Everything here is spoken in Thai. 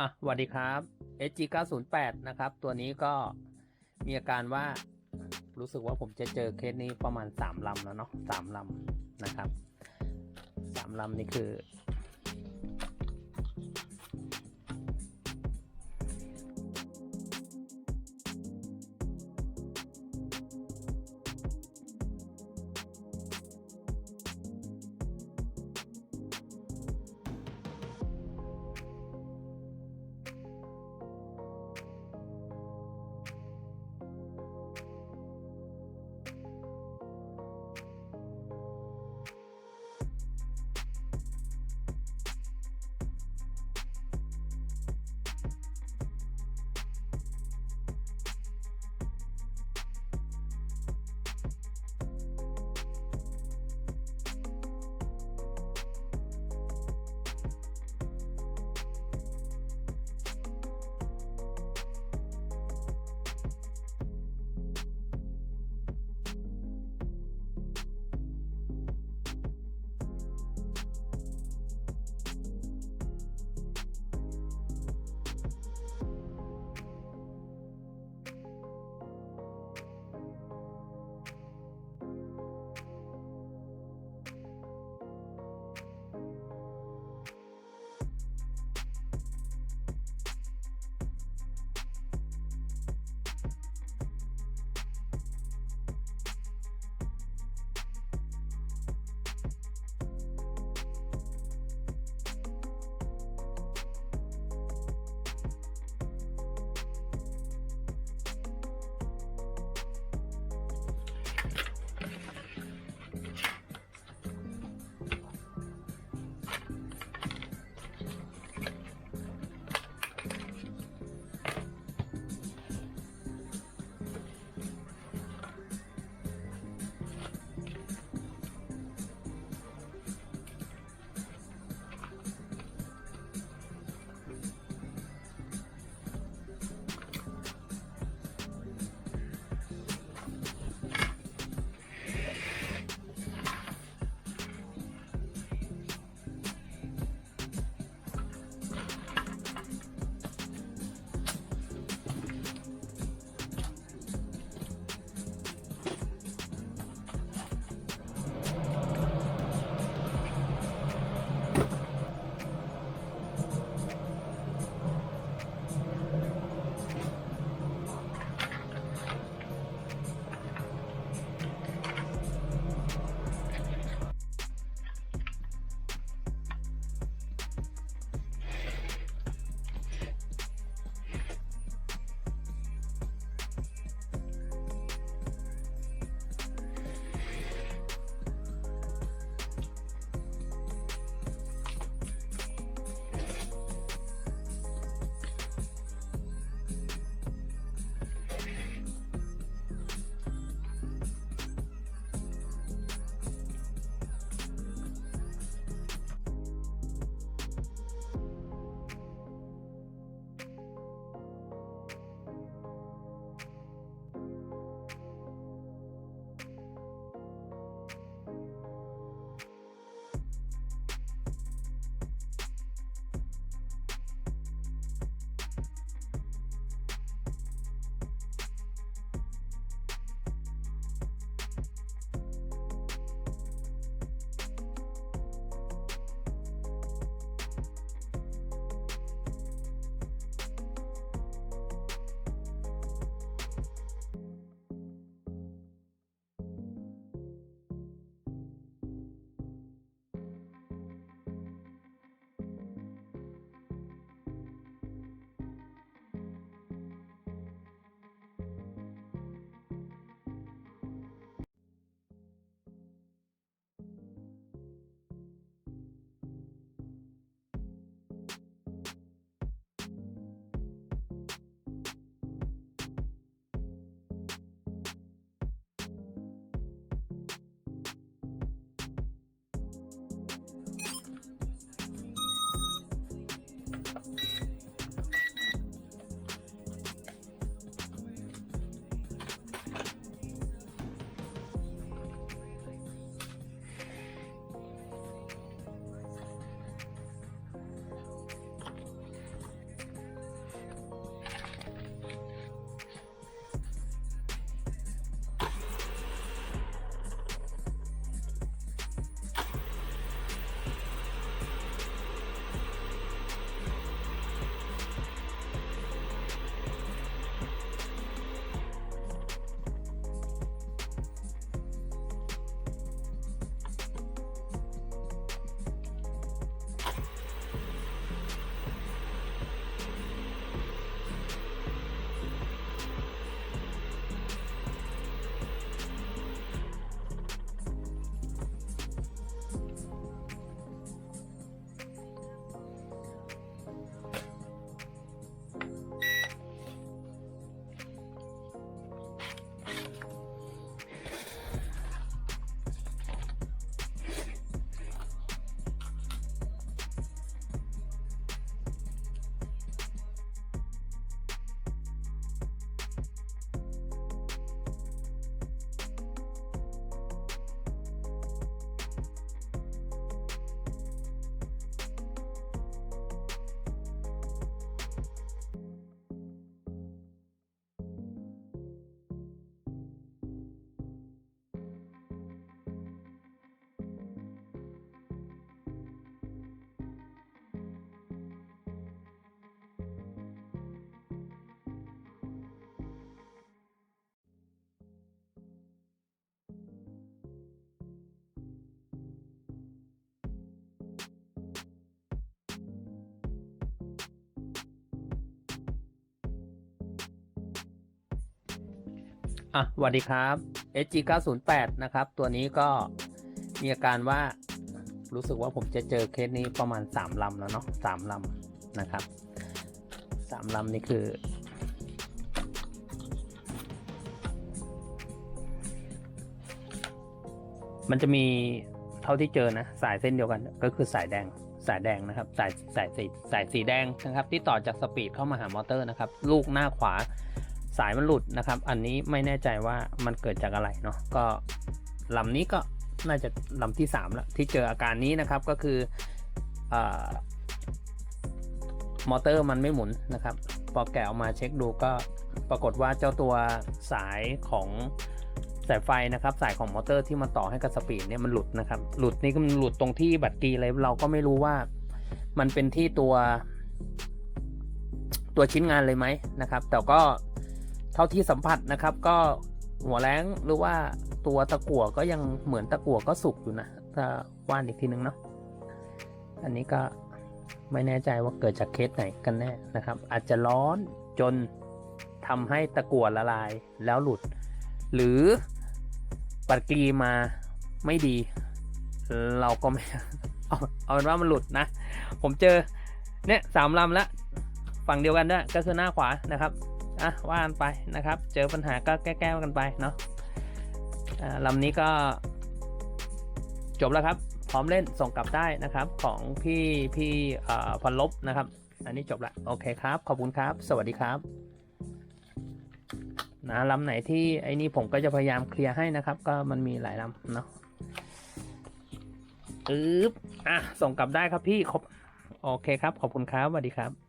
อะสวัสดีครับ SG 908 นะครับ ตัวนี้ก็มีอาการว่ารู้สึกว่าผมจะเจอเคสนี้ประมาณ 3 ลำแล้วเนาะสามลำนะครับ 3 ลำนี่คือ อะสวัสดีครับ SG 908นะครับ ตัวนี้ก็มีอาการว่ารู้สึกว่าผมจะเจอเคสนี้ประมาณ 3 ลำแล้วเนาะสามลำนะครับ 3 ลำนี่คือ มันจะมีเท่าที่เจอนะ สายเส้นเดียวกันก็คือสายแดงสายแดงนะครับ สายสายสีสายสีแดงนะครับ ที่ต่อจากสปีดเข้ามาหามอเตอร์นะครับ ลูกหน้าขวา สายมันหลุดนะครับ อันนี้ไม่แน่ใจว่ามันเกิดจากอะไรเนาะก็ลำนี้ก็น่าจะลำที่3แล้วที่เจออาการนี้นะครับก็คืออมอเตอร์มันไม่หมุนนะครับพอแกะออกมาเช็คดูก็ปรากฏว่าเจ้าตัวสายของสายไฟนะครับสายของมอเตอร์ที่มาต่อให้กับสปีดเนี่ยมันหลุดนะครับ หลุดนี่ก็มันหลุดตรงที่บตเตอรี่อะไรเราก็ไม่รู้ว่ามันเป็นที่ตัว ตัวชิ้นงานเลยไหมนะครับ แต่ก็ เท่าที่สัมผัสนะครับก็หัวแรงหรือว่าตัวตะกั่วก็ยังเหมือนตะกั่วก็สุกอยู่นะถ้าว่านอีกทีนึงเนาะอันนี้ก็ไม่แน่ใจว่าเกิดจากเคสไหนกันแน่นะครับ อาจจะร้อนจนทำให้ตะกั่วละลายแล้วหลุด หรือปฏิกิริมาไม่ดี เราก็ไม่เอาเอาเป็นว่ามันหลุดนะ ผมเจอเนี่ยสามลำแล้วฝั่งเดียวกันด้วยก็คือหน้าขวานะครับ อะว่ากันไปนะครับ เจอปัญหาก็แก้ๆกันไปเนาะลำนี้ก็ จบแล้วครับ พร้อมเล่นส่งกลับได้นะครับ ของพี่พี่พันลบนะครับ อันนี้จบละโอเคครับ ขอบคุณครับ สวัสดีครับนะลำไหนที่ไอ้นี่ผมก็จะพยายามเคลียร์ให้นะครับ ก็มันมีหลายลำเนาะอึ๊บอะส่งกลับได้ครับพี่ครบโอเคครับ ขอบคุณครับสวัสดีครับ